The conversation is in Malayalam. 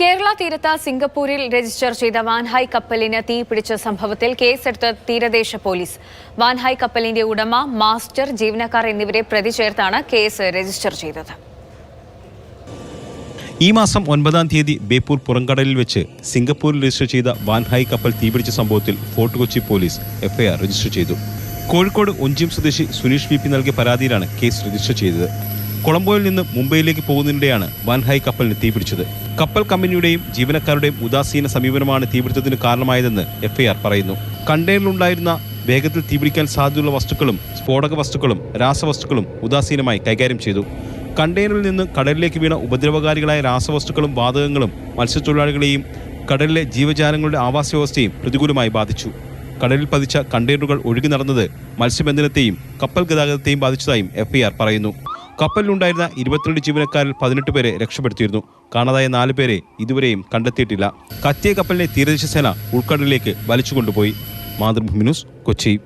കേരള തീരത്ത് സിംഗപ്പൂരിൽ രജിസ്റ്റർ ചെയ്ത വാൻഹായ് കപ്പലിന് തീ പിടിച്ച സംഭവത്തിൽ കേസെടുത്ത തീരദേശ പോലീസ്. വാൻഹായ് കപ്പലിന്റെ ഉടമ മാസ്റ്റർ ജീവനക്കാർ എന്നിവരെ പ്രതി ചേർത്താണ് കേസ് രജിസ്റ്റർ ചെയ്തത്. ഈ മാസം ഒൻപതാം തീയതി ബേപ്പൂർ പുറംകടലിൽ വെച്ച് സിംഗപ്പൂരിൽ രജിസ്റ്റർ ചെയ്ത വാൻഹായ് കപ്പൽ തീപിടിച്ച സംഭവത്തിൽ Fort Kochi police FIR register ചെയ്തു. കോഴിക്കോട് ഒഞ്ചിം സ്വദേശി സുനീഷ് വി പി നൽകിയ പരാതിയിലാണ് കേസ് രജിസ്റ്റർ ചെയ്തത്. കൊളംബോയിൽ നിന്ന് മുംബൈയിലേക്ക് പോകുന്നതിനിടെയാണ് വാൻഹായ് കപ്പലിന് തീപിടിച്ചത് കപ്പൽ കമ്പനിയുടെയും ജീവനക്കാരുടെയും ഉദാസീന സമീപനമാണ് തീപിടുത്തത്തിന് കാരണമായതെന്ന് എഫ്ഐആർ പറയുന്നു. കണ്ടെയ്നറിലുണ്ടായിരുന്ന വേഗത്തിൽ തീപിടിക്കാൻ സാധ്യതയുള്ള വസ്തുക്കളും സ്ഫോടക വസ്തുക്കളും രാസവസ്തുക്കളും ഉദാസീനമായി കൈകാര്യം ചെയ്തു. കണ്ടെയ്നറിൽ നിന്ന് കടലിലേക്ക് വീണ ഉപദ്രവകാരികളായ രാസവസ്തുക്കളും വാതകങ്ങളും മത്സ്യത്തൊഴിലാളികളെയും കടലിലെ ജീവജാലങ്ങളുടെ ആവാസ വ്യവസ്ഥയും പ്രതികൂലമായി ബാധിച്ചു. കടലിൽ പതിച്ച കണ്ടെയ്നറുകൾ ഒഴുകി നടന്നത് മത്സ്യബന്ധനത്തെയും കപ്പൽ ഗതാഗതത്തെയും ബാധിച്ചതായും എഫ്ഐആർ പറയുന്നു. കപ്പലിലുണ്ടായിരുന്ന ഇരുപത്തിരണ്ട് ജീവനക്കാരിൽ പതിനെട്ട് പേരെ രക്ഷപ്പെടുത്തിയിരുന്നു. കാണാതായ നാല് പേരെ ഇതുവരെയും കണ്ടെത്തിയിട്ടില്ല. കത്തിയ കപ്പലിനെ തീരദേശ സേന ഉൾക്കടലിലേക്ക് വലിച്ചുകൊണ്ടുപോയി. മാതൃഭൂമി ന്യൂസ് കൊച്ചി.